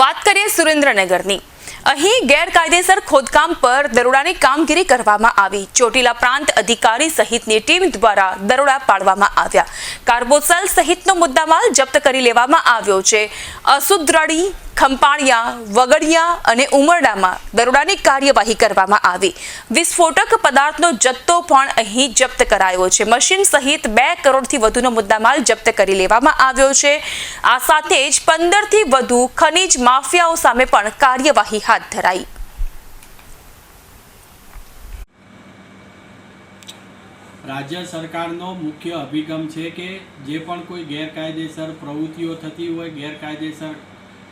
વાત કરીએ સુરેન્દ્રનગરની. અહીં ગેરકાયદેસર ખોદકામ પર દરોડાની કામગીરી કરવામાં આવી. ચોટીલા પ્રાંત અધિકારી સહિતની ટીમ દ્વારા દરોડા પાડવામાં આવ્યા. કાર્બોસલ સહિતનો મુદ્દામાલ જપ્ત કરી લેવામાં આવ્યો છે. અસુદ્રડી ખંપાળિયા વગડિયા અને ઉમરડામાં દરોડાની કાર્યવાહી કરવામાં આવી. વિસ્ફોટક પદાર્થનો જથ્થો પણ અહીં જપ્ત કરાયો છે. મશીન સહિત બે કરોડથી વધુનો મુદ્દામાલ જપ્ત કરી લેવામાં આવ્યો છે. આ સાથે જ પંદરથી વધુ ખનીજ માફિયાઓ સામે પણ કાર્યવાહી હાથ ધરાઈ. રાજ્ય સરકારનો મુખ્ય અભિગમ છે કે જે પણ કોઈ ગેરકાયદેસર પ્રવૃત્તિઓ થતી હોય, ગેરકાયદેસર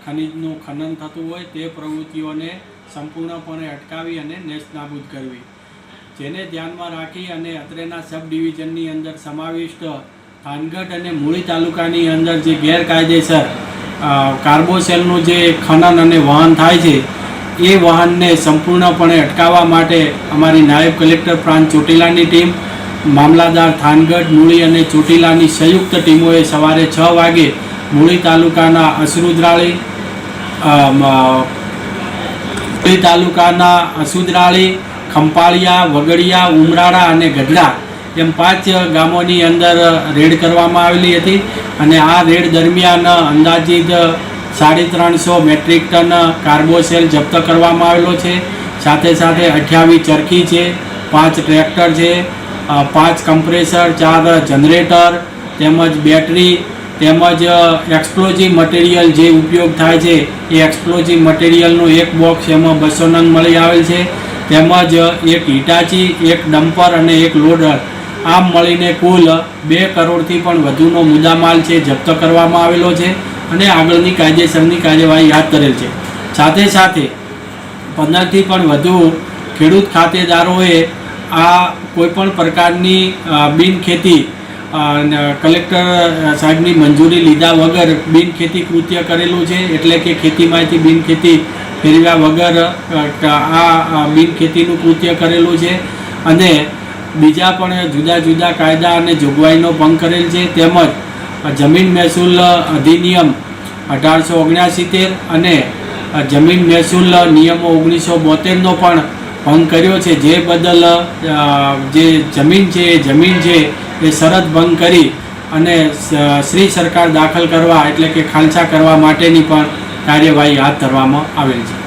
ખનિજનું ખનન થતું હોય તે પ્રવૃત્તિઓને સંપૂર્ણપણે અટકાવી અને નેસ્તનાબૂદ કરવી. જેને ધ્યાનમાં રાખી અને અત્રેના સબ ડિવિઝનની અંદર સમાવિષ્ટ થાનગઢ અને મૂળી તાલુકાની અંદર જે ગેરકાયદેસર કાર્બોસેલનું જે ખનન અને વહન થાય છે, એ વાહનને સંપૂર્ણપણે અટકાવવા માટે અમારી નાયબ કલેક્ટર પ્રાંત ચોટીલાની ટીમ, મામલાદાર થાનગઢ, મૂળી અને ચોટીલાની સંયુક્ત ટીમોએ સવારે છ વાગે મૂળી તાલુકાના અસરુદ્રાળી મૂળી તાલુકાના સુદરાળી, ખંપાળિયા, વગડિયા, ઉમરાળા અને ગઢડા એમ પાંચ ગામોની અંદર રેડ કરવામાં આવેલી હતી અને આ રેડ દરમિયાન અંદાજિત સાડી ત્રણસો મેટ્રિક ટન કાર્બોસેલ જપ્ત કરવામાં આવેલો છે. સાથે સાથે અઠ્યાવીસ ચરખી છે, પાંચ ટ્રેક્ટર છે પાંચ કમ્પ્રેસર, ચાર જનરેટર, તેમજ બેટરી તેમજ એક્સપ્લોઝિવ મટીરિયલ જે ઉપયોગ થાય છે, એ એક્સપ્લોઝિવ મટીરિયલનું એક બોક્સ એમાં બસો નંગ મળી આવેલ છે. તેમજ એક હિટાચી, એક ડમ્પર અને એક લોડર આમ મળીને કુલ બે કરોડથી પણ વધુનો મુદ્દામાલ છે, જપ્ત કરવામાં આવેલો છે અને આગળની કાયદેસરની કાર્યવાહી હાથ ધરેલ છે. સાથે સાથે, પંદરથી પણ વધુ ખેડૂત ખાતેદારોએ આ કોઈપણ પ્રકારની બિનખેતી કલેક્ટર સાહેબની મંજૂરી લીધા વગર બિનખેતી કૃત્ય કરેલું છે, એટલે કે ખેતીમાંથી બિનખેતી ફેરવ્યા વગર આ આ બિનખેતીનું કૃત્ય કરેલું છે. અને બીજા પણ જુદા જુદા કાયદા અને જોગવાઈનો ભંગ કરેલ છે. તેમજ જમીન મહેસૂલ અધિનિયમ અઢારસો ઓગણસિત્તેર અને જમીન મહેસૂલ નિયમો ઓગણીસો બોતેરનો પણ ભંગ કર્યો છે, જે બદલ જે જમીન છે, એ જમીન છે, એ શરત ભંગ કરી અને શ્રી સરકાર દાખલ કરવા, એટલે કે ખાલસા કરવા માટેની પણ કાર્યવાહી હાથ ધરવામાં આવેલ છે.